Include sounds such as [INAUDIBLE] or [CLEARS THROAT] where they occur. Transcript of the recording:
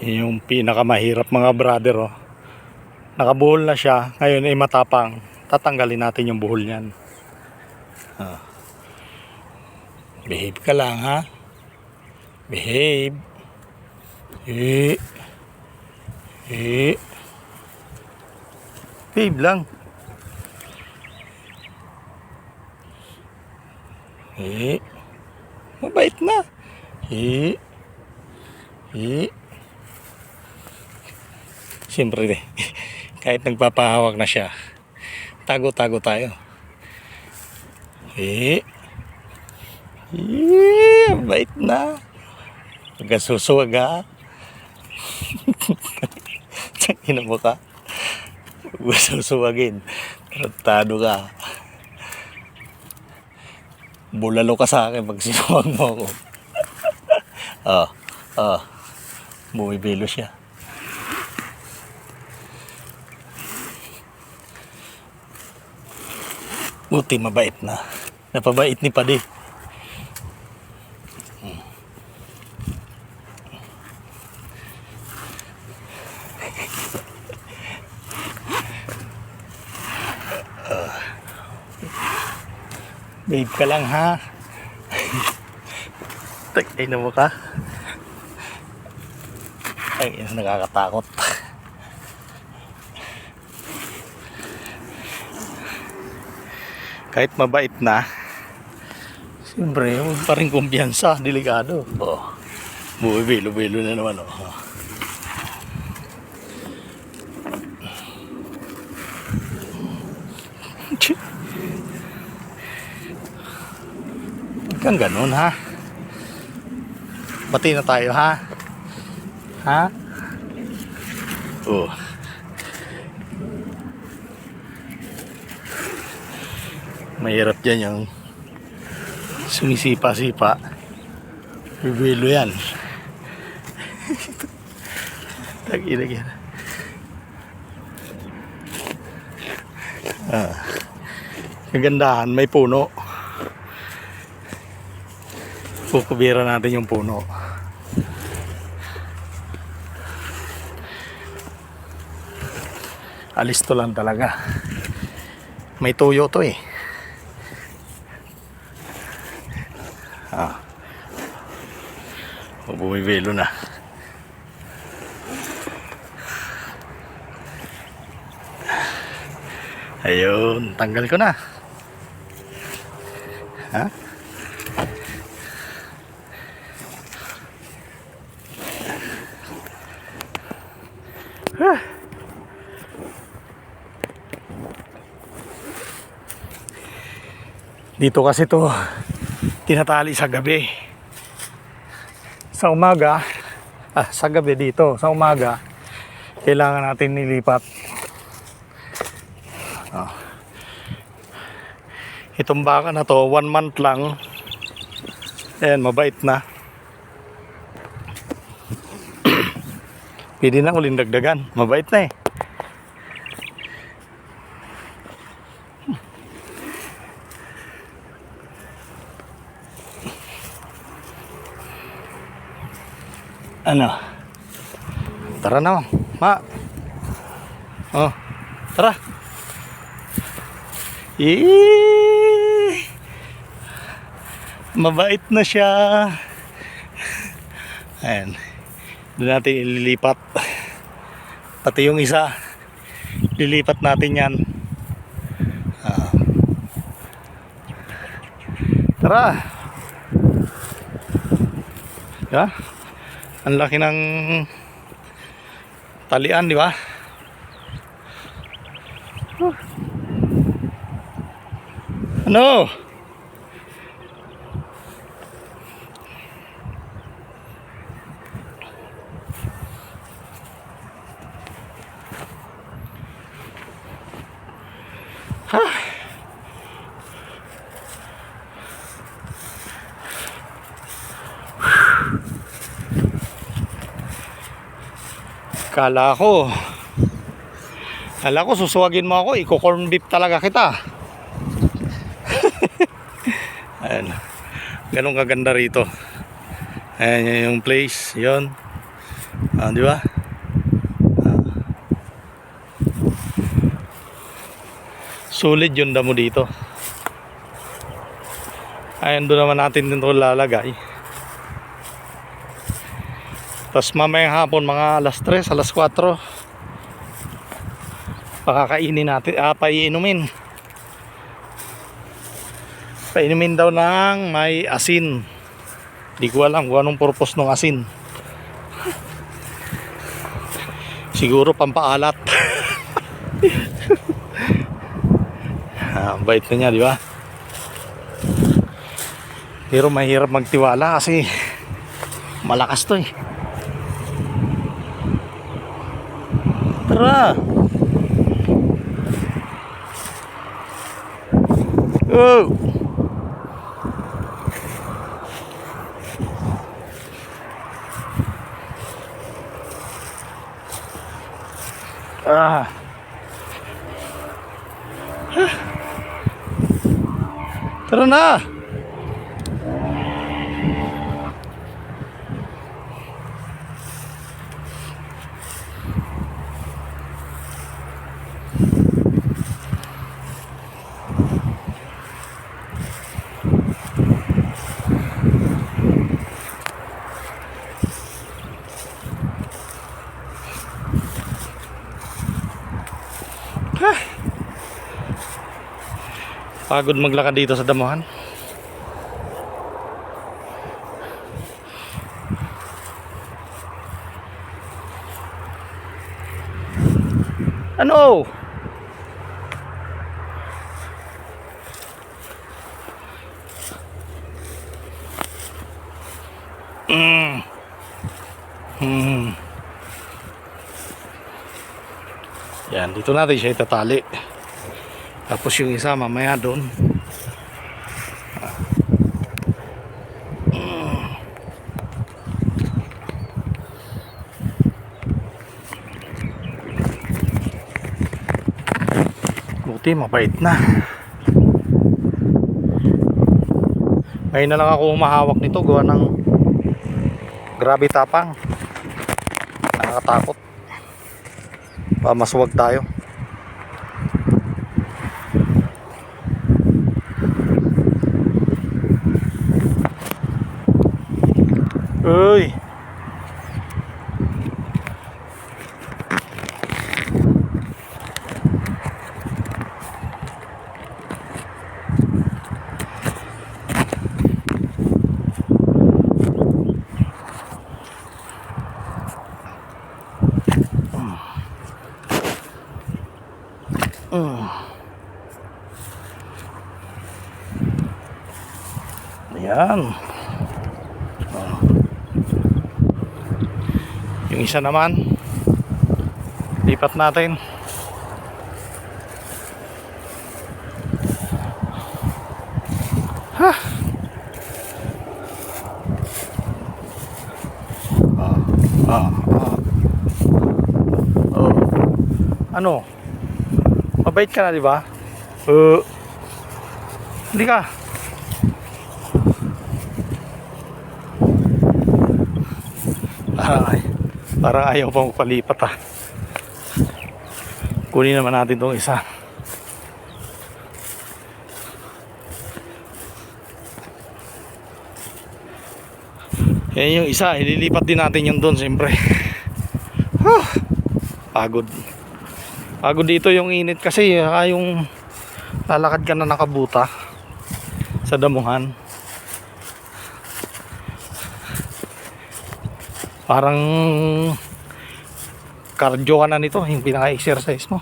Yun Yung pinakamahirap mga brother oh. Nakabuhol na siya. Ngayon ay matapang. Tatanggalin natin yung buhol niyan. Ah. Behave ka lang ha. Behave. Eh. Eh. Behave lang. Eh. Mabait na. Eh. Eh. Siyempre eh. Kahit nagpapahawak na siya. Tago-tago tayo. Eh. Eh. Mabait na. [LAUGHS] Huwag susuwag ha. Ina mo ka. Susuwagin. Tratado ka. Bulalo ka sa akin pag sinuwag mo ako. [LAUGHS] ah, ah. Bumibilo siya. Buti mabait na. Napabait ni Padi. Babe ka lang ha. [LAUGHS] Tagay na mo ka. Ay, nakakatakot. Kahit mabait na, siyempre, huwag pa rin kumpiyansa, delikado. Oh, bumibilo-bilo na naman. Oh. Huwag kang ganun, ha? Bati na tayo, ha? Ha? Oh. Mahirap dyan yung sumisipa-sipa. Bibilo yan. [LAUGHS] Tag-inag yan. Ah. Kagandahan, may puno. Kukubira natin yung puno. Alis to lang talaga. May tuyo to eh. Ah. O, bumibelo na. Ayun, tanggal ko na. Ha? Dito kasi to tinatali sa gabi. Sa umaga, ah, sa gabi dito, sa umaga, kailangan natin nilipat. Ah. Itong baka na to, one month lang. Ayan, mabait na. [CLEARS THROAT] Pwede na uling dagdagan. Mabait na eh. Ano? Tara na, ma. Oh, tara. Eh, mabait na siya. Ayan. Doon natin ililipat. Pati yung isa, lilipat natin yan. Ah. Tara. Yeah. Ang laki ng talian, di ba? Huh. Ano? Kala ko Kala ko susuwagin mo ako Iko-corn beef talaga kita [LAUGHS] Ayan Ganun kaganda rito Ayan yun yung place Yun Ah, di ba? Ah. Sulit yung damo dito. Ayun doon naman natin dito lalagay. Tapos mamayang hapon mga alas 3, alas 4 pakakainin natin, ah, paiinumin. Painumin daw ng may asin. Di ko alam kung anong purpose ng asin. Siguro pampaalat. [LAUGHS] ah, bait na niya, di ba? Pero mahirap magtiwala kasi malakas to eh. Tara! Oh! Ah. Tara na. Pagod maglakad dito sa damuhan. Ano? Mm. Hmm. Yan, dito natin siya itatali. Tapos yung isa mamaya doon. Buti mabait na. Ngayon na lang ako umahawak nito gawa ng grabe tapang. Nakakatakot. Pa tayo. Uy. Mm. Ayan. Yung isa naman. Lipat natin. Ha ah, ah, ah. oh. Ano? Mabait ka na di ba? Uh, hindi ka. Ay Parang ayaw pang palipat ah. Kunin naman natin tong isa. Yan yung isa, ililipat din natin yung doon siyempre. [LAUGHS] Huh, pagod. Pagod dito yung init kasi ah, yung lalakad ka na nakabuta sa damuhan. Parang cardio ka na nito, yung pinaka-exercise mo.